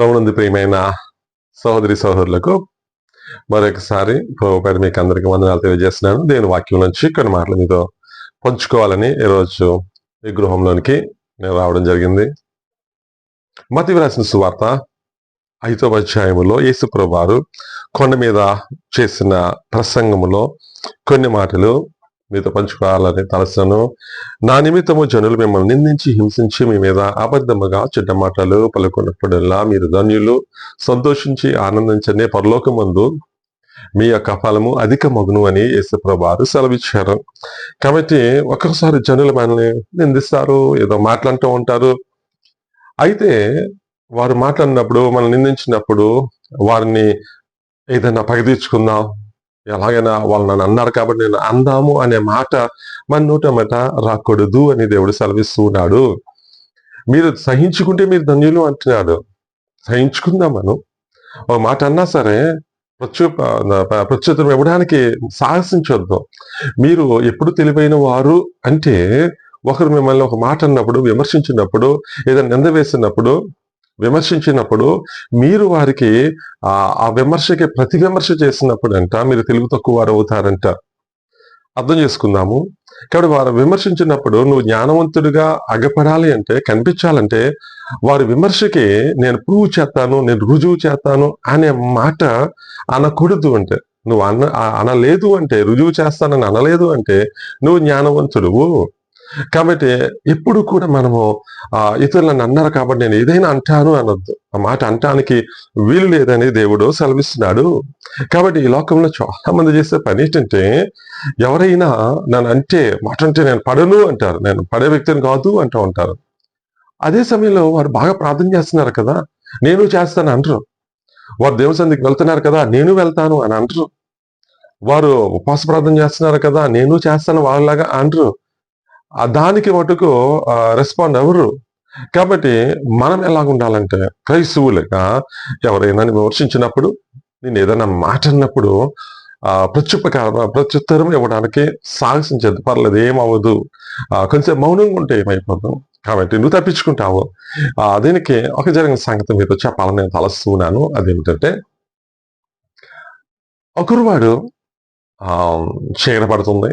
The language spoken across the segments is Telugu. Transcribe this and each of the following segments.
రమణంది ప్రియమైన సహోదరి సహోదరులకు మరొకసారి ప్రభు పేరు మీకు అందరికీ వందనాలు తెలియజేస్తున్నాను. దేని వాక్యం నుంచి కొన్ని మాటలు మీతో పంచుకోవాలని ఈరోజు ఈ గృహంలోనికి నేను రావడం జరిగింది. మతి వ్రాసిన సువార్త ఐదవ అధ్యాయములో యేసుప్రభు వారు కొండ మీద చేసిన ప్రసంగములో కొన్ని మాటలు మీతో పంచుకోవాలని తలసాను నా నిమిత్తము జనులు మిమ్మల్ని నిందించి హింసించి మీ మీద అబద్ధముగా చెడ్డ మాటలు పలుకున్నప్పుడల్లా మీరు ధన్యులు సంతోషించి ఆనందించనే పరలోకమందు మీ యొక్క ఫలము అధిక మగును అని యేసుప్రభారు సెలవిచ్చారు. కాబట్టి ఒక్కొక్కసారి జనులు మనల్ని నిందిస్తారు ఏదో మాట్లాడుతూ ఉంటారు. అయితే వారు మాట్లాడినప్పుడు మనం నిందించినప్పుడు వారిని ఏదైనా పగదీర్చుకుందాం ఎలాగైనా వాళ్ళు నన్ను అన్నారు కాబట్టి నేను అందాము అనే మాట మన నోట మాట రాకూడదు అని దేవుడు సెలవిస్తున్నాడు. మీరు సహించుకుంటే మీరు ధన్యులు అంటున్నాడు. సహించుకుందాం మనం ఒక మాట అన్నా సరే ప్రత్యు ప్రత్యుత్తరం ఇవ్వడానికి సాహసించొద్దు మీరు ఎప్పుడు తెలివైన వారు అంటే ఒకరు మిమ్మల్ని ఒక మాట అన్నప్పుడు విమర్శించినప్పుడు ఏదైనా నింద వేసినప్పుడు విమర్శించినప్పుడు మీరు వారికి ఆ ఆ విమర్శకి ప్రతి విమర్శ చేసినప్పుడు అంట మీరు తెలుగు తక్కువ వారు అవుతారంట. అర్థం చేసుకుందాము. కాబట్టి వారు విమర్శించినప్పుడు నువ్వు జ్ఞానవంతుడిగా అగపడాలి అంటే కనిపించాలంటే వారి విమర్శకి నేను ప్రూవ్ చేస్తాను నేను రుజువు చేస్తాను అనే మాట అనకూడదు అంటే. నువ్వు అన అనలేదు అంటే రుజువు చేస్తానని అనలేదు అంటే నువ్వు జ్ఞానవంతుడువు. కాబట్టి ఎప్పుడు కూడా మనము ఆ ఇతరులను అన్నారు కాబట్టి నేను ఏదైనా అంటాను అనొద్దు. ఆ మాట అంటానికి వీలు లేదని దేవుడు సెలవిస్తున్నాడు. కాబట్టి ఈ లోకంలో చాలా మంది చేసే పని ఏంటంటే ఎవరైనా నన్ను అంటే మాట అంటే నేను పడను అంటారు. నేను పడే వ్యక్తిని కాదు అంటూ ఉంటారు. అదే సమయంలో వారు బాగా ప్రార్థన చేస్తున్నారు కదా నేను చేస్తాను అంటారు. వారు దేవుని సందికి వెళ్తున్నారు కదా నేను వెళ్తాను అని అంటారు. వారు ఉపవాస ప్రార్థన చేస్తున్నారు కదా నేను చేస్తాను వాళ్ళలాగా అంటారు. దానికి మటుకు రెస్పాండ్ ఎవరు? కాబట్టి మనం ఎలాగ ఉండాలంటే క్రైస్తవులుగా ఎవరైనా విమర్శించినప్పుడు నేను ఏదైనా మాట అన్నప్పుడు ప్రత్యుపకార ప్రత్యుత్తరం ఇవ్వడానికి సాహసించదు పర్లేదు ఏమవ్వదు. కొంచెం మౌనంగా ఉంటే ఏమైపోతాం? కాబట్టి నువ్వు తప్పించుకుంటావు. దీనికి ఒక జరిగిన సంగతి మీతో చెప్పాలని నేను తలస్తున్నాను అదేమిటంటే ఒకరు వాడు చీకట పడుతుంది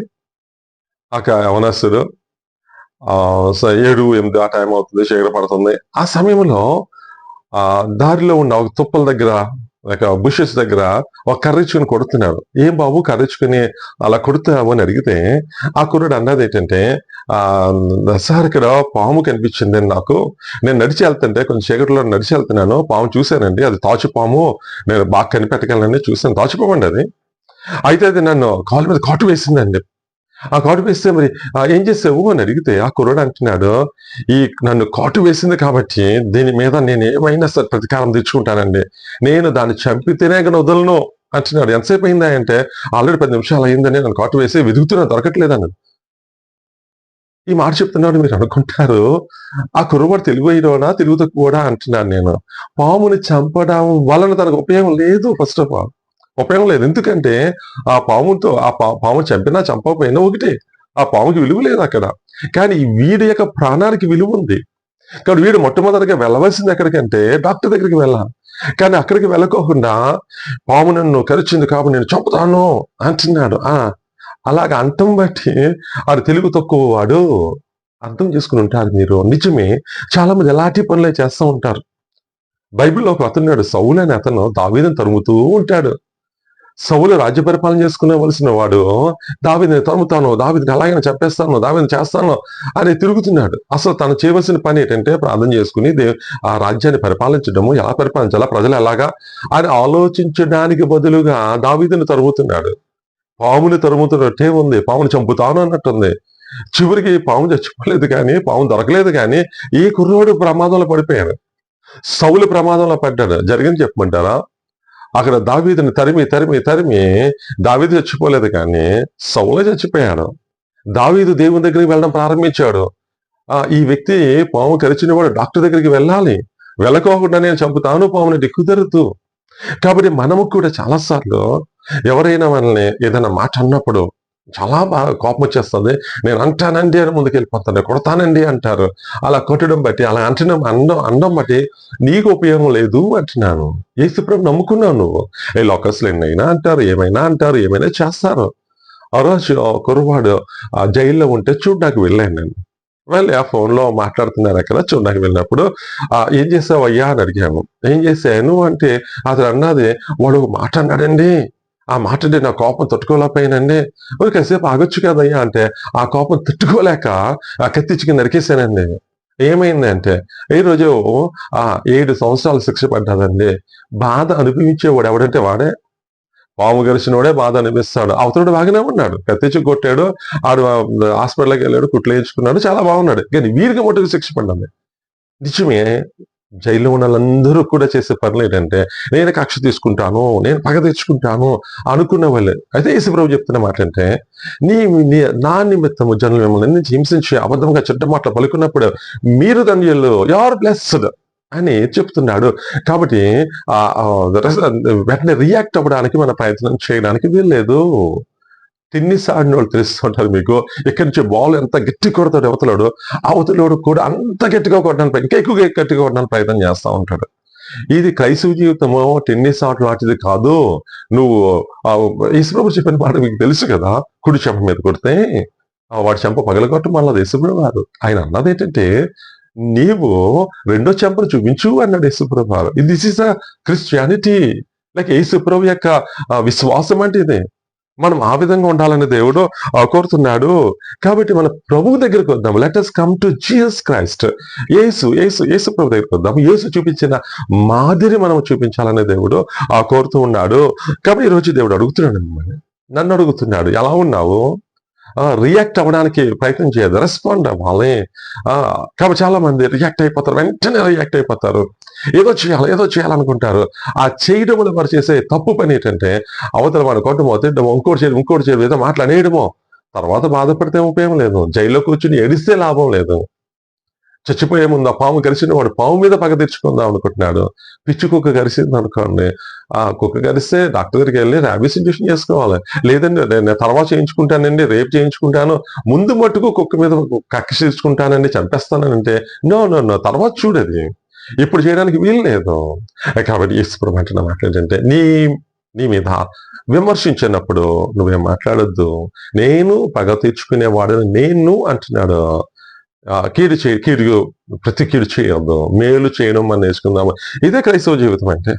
ఒక యవనస్తుడు ఏడు ఎనిమిది ఆ టైం అవుతుంది చీకట పడుతుంది. ఆ సమయంలో ఆ దారిలో ఉన్న ఒక తుప్పల దగ్గర ఒక బుషెస్ దగ్గర ఒక కర్రిచ్చుకుని కొడుతున్నాడు. ఏం బాబు కర్రిచ్చుకుని అలా కొడుతున్నావు? అని అడిగితే ఆ కుర్రాడు అన్నది ఏంటంటే ఆ సార్ ఇక్కడ పాము కనిపించింది నాకు. నేను నడిచి వెళ్తుంటే కొంచెం చీకటిలో నడిచి వెళ్తున్నాను. పాము చూశానండి. అది తాచు పాము. నేను బాగా కనిపెట్టగలనని చూశాను. తాచుపాము అండి అది. అయితే అది నన్ను కాలు మీద కాటు వేసిందండి. ఆ కాటు వేస్తే మరి ఏం చేసావు అని అడిగితే ఆ కుర్రాడు అంటున్నాడు ఈ నన్ను కాటు వేసింది కాబట్టి దీని మీద నేను ఏమైనా సరే ప్రతీకారం తెచ్చుకుంటానండి నేను దాన్ని చంపితేనే కానీ వదలను అంటున్నాడు. ఎంతసేపు అయిందా అంటే ఆల్రెడీ పది నిమిషాలు అయిందని నన్ను కాటు వేసి వెతుకుతున్నా దొరకట్లేదని ఈ మాట చెప్తున్నాడు మీరు అనుకుంటారు. ఆ కుర్రవాడు తెలివైనోడా తెలుగు తక్కువడా అంటున్నాను నేను. పాముని చంపడం వలన తనకు ఉపయోగం లేదు ఫస్ట్ ఆఫ్ ఆల్ ఉపయోగం లేదు. ఎందుకంటే ఆ పాముతో ఆ పా- పాము చంపినా చంపకపోయినా ఒకటే. ఆ పాముకి విలువ లేదు అక్కడ. కానీ వీడి యొక్క ప్రాణానికి విలువ ఉంది. కాబట్టి వీడు మొట్టమొదటిగా వెళ్ళవలసింది ఎక్కడికంటే డాక్టర్ దగ్గరికి వెళ్ళాలి. కానీ అక్కడికి వెళ్ళకోకుండా పాము నన్ను కరిచింది కాబట్టి నేను చంపుతాను అంటున్నాడు. ఆ అలాగ అంతం బట్టి ఆడు తెలుగు తక్కువ వాడు అర్థం చేసుకుని ఉంటారు మీరు. నిజమే చాలా మంది ఎలాంటి పనులే చేస్తూ ఉంటారు. బైబిల్లో ఒక అతనున్నాడు సౌలు అనే అతను దావీదని తరుముతూ ఉంటాడు. సౌలు రాజ్య పరిపాలన చేసుకునేవలసిన వాడు దావిని తరుముతాను దావిని ఎలాగైనా చెప్పేస్తాను దావిని చేస్తాను అని తిరుగుతున్నాడు. అసలు తను చేయవలసిన పని ఏంటంటే ప్రార్థన చేసుకుని దే ఆ రాజ్యాన్ని పరిపాలించడము ఎలా పరిపాలించాలా ప్రజలు ఎలాగా అని ఆలోచించడానికి బదులుగా దావీదుని తరుముతున్నాడు. పాముని తరుముతున్నట్టే ఉంది పాముని చంపుతాను అన్నట్టుంది. చివరికి పాము చచ్చిపోలేదు కానీ పాము దొరకలేదు కానీ ఈ కుర్రోడు ప్రమాదంలో పడిపోయాడు. సౌలు ప్రమాదంలో పడ్డాడు. జరిగింది చెప్పమంటారా? అక్కడ దావీదుని తరిమి తరిమి తరిమి దావీదు చచ్చిపోలేదు కానీ సౌలే చచ్చిపోయాడు. దావీదు దేవుని దగ్గరికి వెళ్ళడం ప్రారంభించాడు. ఆ ఈ వ్యక్తి పాము కరిచిన వాడు డాక్టర్ దగ్గరికి వెళ్ళాలి. వెళ్ళకోకుండా నేను చంపుతాను పాముని దిక్కుదరుతూ కాబట్టి మనము కూడా చాలాసార్లు ఎవరైనా మనల్ని ఏదైనా మాట అన్నప్పుడు చాలా బాగా కోపం వచ్చేస్తుంది నేను అంటానండి అని ముందుకు వెళ్ళిపోతాను కొడతానండి అంటారు. అలా కొట్టడం బట్టి అలా అంటడం అండం అండం బట్టి నీకు ఉపయోగం లేదు అంటున్నాను. ఏసుప్రభు నమ్ముకున్నావు నువ్వు. ఏ లోకస్లు ఎన్నైనా అంటారు ఏమైనా అంటారు ఏమైనా చేస్తారు. ఆ రోజు ఆ కుర్రవాడు ఆ జైల్లో ఉంటే చూడ్డానికి వెళ్ళాను నేను. వెళ్ళి ఆ ఫోన్లో మాట్లాడుతున్నారు అక్కడ చూడడానికి వెళ్ళినప్పుడు ఆ ఏం చేసావయ్యా? అని అడిగాను. ఏం చేశాను? అంటే అతను అన్నది వాడు మాట అన్నాడండి. ఆ మాట నా కోపం తట్టుకోలేకపోయానండి. "ఓ, కాసేపు ఆగొచ్చు కదయ్యా అంటే ఆ కోపం తట్టుకోలేక ఆ కత్తిచ్చుకి నరికేశానండి. ఏమైంది అంటే ఈ రోజు ఆ ఏడు సంవత్సరాలు శిక్ష పడ్డాదండి బాధ అనుభవించేవాడు ఎవడంటే వాడే. పాము గరిచిన వాడే బాధ అనిపిస్తాడు అవతనుడు బాగానే ఉన్నాడు. కత్తిచ్చి కొట్టాడు ఆడు హాస్పిటల్కి వెళ్ళాడు కుట్లు వేయించుకున్నాడు చాలా బాగున్నాడు. కానీ వీరికి మటుకు శిక్ష పడ్డాది నిజమే జైల్లో ఉన్న వాళ్ళందరూ కూడా చేసే పనులు ఏంటంటే నేను కక్ష తీసుకుంటాను నేను పగ తెచ్చుకుంటాను అనుకున్న వాళ్ళే. అయితే యేసుప్రభు చెప్తున్న మాట అంటే నీ నా నిమిత్తము జనులు మిమ్మల్ని నుంచి హింసించి అబద్ధంగా చెడ్డ మాటలు పలుకున్నప్పుడు మీరు ధన్యులు ఆర్ బ్లెస్డ్ అని చెప్తున్నాడు. కాబట్టి వెంటనే రియాక్ట్ అవ్వడానికి మన ప్రయత్నం చేయడానికి వీల్లేదు. టెన్నిస్ ఆడిన వాళ్ళు తెలుస్తుంటారు మీకు? ఇక్కడి నుంచి బాల్ ఎంత గట్టి కొడతాడు అవతలోడు అవతలోడు కూడా అంత గట్టిగా కొట్టడానికి ఇంకా ఎక్కువ గట్టిగా కొట్టడానికి ప్రయత్నం చేస్తూ ఉంటాడు. ఇది క్రైస్తవ జీవితము టెన్నిస్ ఆట లాంటిది కాదు. నువ్వు ఈశ్వరపు చెప్పిన మాట మీకు తెలుసు కదా? కుడి చెంప మీద కొడితే ఆ వాడి చెంప పగలగొట్టు మళ్ళీ యేసుప్రభు వారు ఆయన అన్నది ఏంటంటే నీవు రెండో చెంపను చూపించు అన్నాడు యేసుప్రభు ఇది this is a Christianity like Yesuprabhu యొక్క విశ్వాసం అంటే ఇది. మనం ఆ విధంగా ఉండాలని దేవుడు ఆ, కోరుతున్నాడు. కాబట్టి మన ప్రభువు దగ్గరికి వద్దాం let us come to Jesus Christ Yesu Yesu Yesu ప్రభు దగ్గరికి వద్దాం యేసు చూపించిన మాదిరి మనం చూపించాలనే దేవుడు ఆ కోరుతూ ఉన్నాడు. కాబట్టి ఈరోజు రోజు దేవుడు అడుగుతున్నాడు మిమ్మల్ని. నన్ను అడుగుతున్నాడు ఎలా ఉన్నావు? రియాక్ట్ అవ్వడానికి ప్రయత్నం చేయదు. రెస్పాండ్ అవ్వాలి. ఆ, కాబట్టి చాలా మంది రియాక్ట్ అయిపోతారు. వెంటనే రియాక్ట్ అయిపోతారు. ఏదో చేయాలి ఏదో చేయాలనుకుంటారు. ఆ చేయడంలో వారు చేసే తప్పు పని ఏంటంటే అవతల వాడు కొట్టమో తిట్టమో ఇంకోటి చేయడం ఇంకోటి చేయడం ఏదో మాట్లాడేయడమో తర్వాత బాధపడితే ఉపయోగం లేదు. జైల్లో కూర్చుని ఏడిస్తే లాభం లేదు. చచ్చిపోయే ముందు ఆ పాము గరిచిన వాడు పాము మీద పగ తెచ్చుకుందాం అనుకుంటున్నాడు. పిచ్చి కుక్క గరిసింది అనుకోండి. ఆ కుక్క గరిస్తే డాక్టర్ దగ్గరికి వెళ్ళి ర్యాబీస్ ఇంజక్షన్ చేసుకోవాలి. లేదండి నేను తర్వాత చేయించుకుంటానండి రేపు చేయించుకుంటాను. ముందు మట్టుకు కుక్క మీద కక్కి తీసుకుంటానండి చంపేస్తానంటే. నో నో నో తర్వాత చూడది ఇప్పుడు చేయడానికి వీలు లేదు. కాబట్టి ఈశ్వరం అంటున్న మాట నీ నీ మీద విమర్శించినప్పుడు నువ్వేం మాట్లాడొద్దు. నేను పగ తీర్చుకునేవాడని నేను అంటున్నాడు. కీడు చే కీడు ప్రతి కీడు చేయొద్దు మేలు చేయడం మనం నేర్చుకుందాము. ఇదే క్రైస్తవ జీవితం అంటే.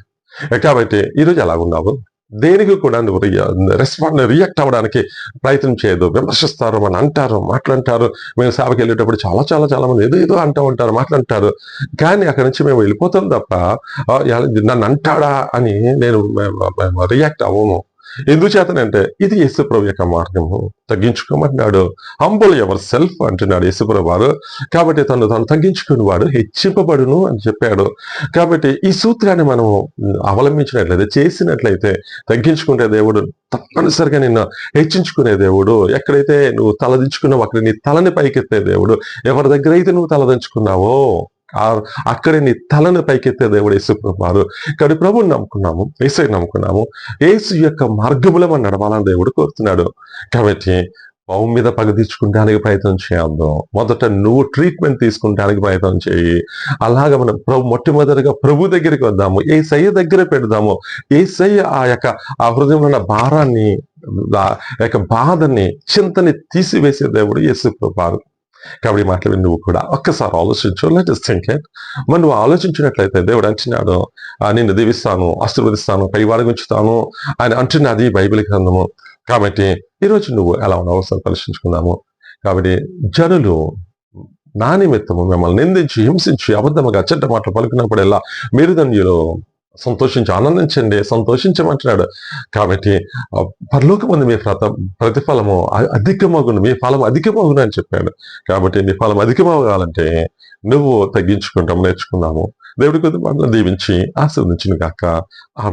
కాబట్టి ఈరోజు ఎలాగున్నావు? దేనికి కూడా నువ్వు రెస్పాండ్ రియాక్ట్ అవ్వడానికి ప్రయత్నం చేయదు విమర్శిస్తారు మన అంటారు మాట్లాంటారు. మేము సేవకి వెళ్ళేటప్పుడు చాలా చాలా చాలా మంది ఏదో ఏదో అంటూ ఉంటారు మాట్లాంటారు. కానీ అక్కడి నుంచి మేము వెళ్ళిపోతాం తప్ప నన్ను అంటాడా అని నేను రియాక్ట్ అవ్వము. ఎందుచేతనంటే ఇది యేసుప్రభు యొక్క మార్గము. తగ్గించుకోమంటున్నాడు. హంబుల్ ఎవర్ సెల్ఫ్ అంటున్నాడు యేసుప్రభు వారు కాబట్టి తను తను తగ్గించుకుని వాడు హెచ్చింపబడును అని చెప్పాడు. కాబట్టి ఈ సూత్రాన్ని మనం అవలంబించినట్లయితే చేసినట్లయితే తగ్గించుకుంటే దేవుడు తప్పనిసరిగా నిన్ను హెచ్చించుకునే దేవుడు. ఎక్కడైతే నువ్వు తలదించుకున్నావు అక్కడ నీ తలని పైకెత్తే దేవుడు. ఎవరి దగ్గర అయితే నువ్వు తలదించుకున్నావో అక్కడే నీ తలను పైకెత్తే దేవుడు యేసుప్రభు వారు కాబట్టి ప్రభుని నమ్ముకున్నాము ఏసై నమ్ముకున్నాము. ఏసు యొక్క మార్గములో మనం నడవాలని దేవుడు కోరుతున్నాడు. కాబట్టి పావు మీద పగ తీర్చుకుంటానికి ప్రయత్నం చేయద్దు మొదట నువ్వు ట్రీట్మెంట్ తీసుకుంటానికి ప్రయత్నం చేయి. అలాగ మనం ప్రభు మొట్టమొదటిగా ప్రభు దగ్గరికి వద్దాము. ఏ సయ్య దగ్గర పెడదాము. ఏ సయ్య ఆ యొక్క ఆ హృదయంలో ఉన్న భారాన్ని యొక్క బాధని చింతని తీసివేసే దేవుడు యేసు కాబట్టి ఈ మాటలు నువ్వు కూడా ఒక్కసారి ఆలోచించు. లెట్ ఇస్ థింక్ ఇట్ మరి నువ్వు ఆలోచించినట్లయితే దేవుడు అంటున్నాడు "ఆ, నిన్ను దీవిస్తాను ఆశీర్వదిస్తాను పైవాడికి ఉంచుతాను ఆయన అంటున్నది బైబిల్ గ్రంథము. కాబట్టి ఈరోజు నువ్వు ఎలా ఉన్నావు ఒకసారి పరిశీలించుకున్నాము కాబట్టి జనులు నా నిమిత్తము మిమ్మల్ని నిందించి హింసించి అబద్ధముగా చెడ్డ మాటలు పలుకున్నప్పుడల్లా మీరు ధన్యులు. సంతోషించి ఆనందించండి సంతోషించమంటున్నాడు. కాబట్టి ఆ, మీ ప్రత ప్రతిఫలము అధికమగును మీ ఫలం అధికమగును అని చెప్పాడు. కాబట్టి నీ ఫలం అధికమవ్వాలంటే నువ్వు తగ్గించుకుంటాం నేర్చుకుందాము. దేవుడి కొద్ది మాటలు దీవించి ఆశీర్వదించిన కాక ఆమె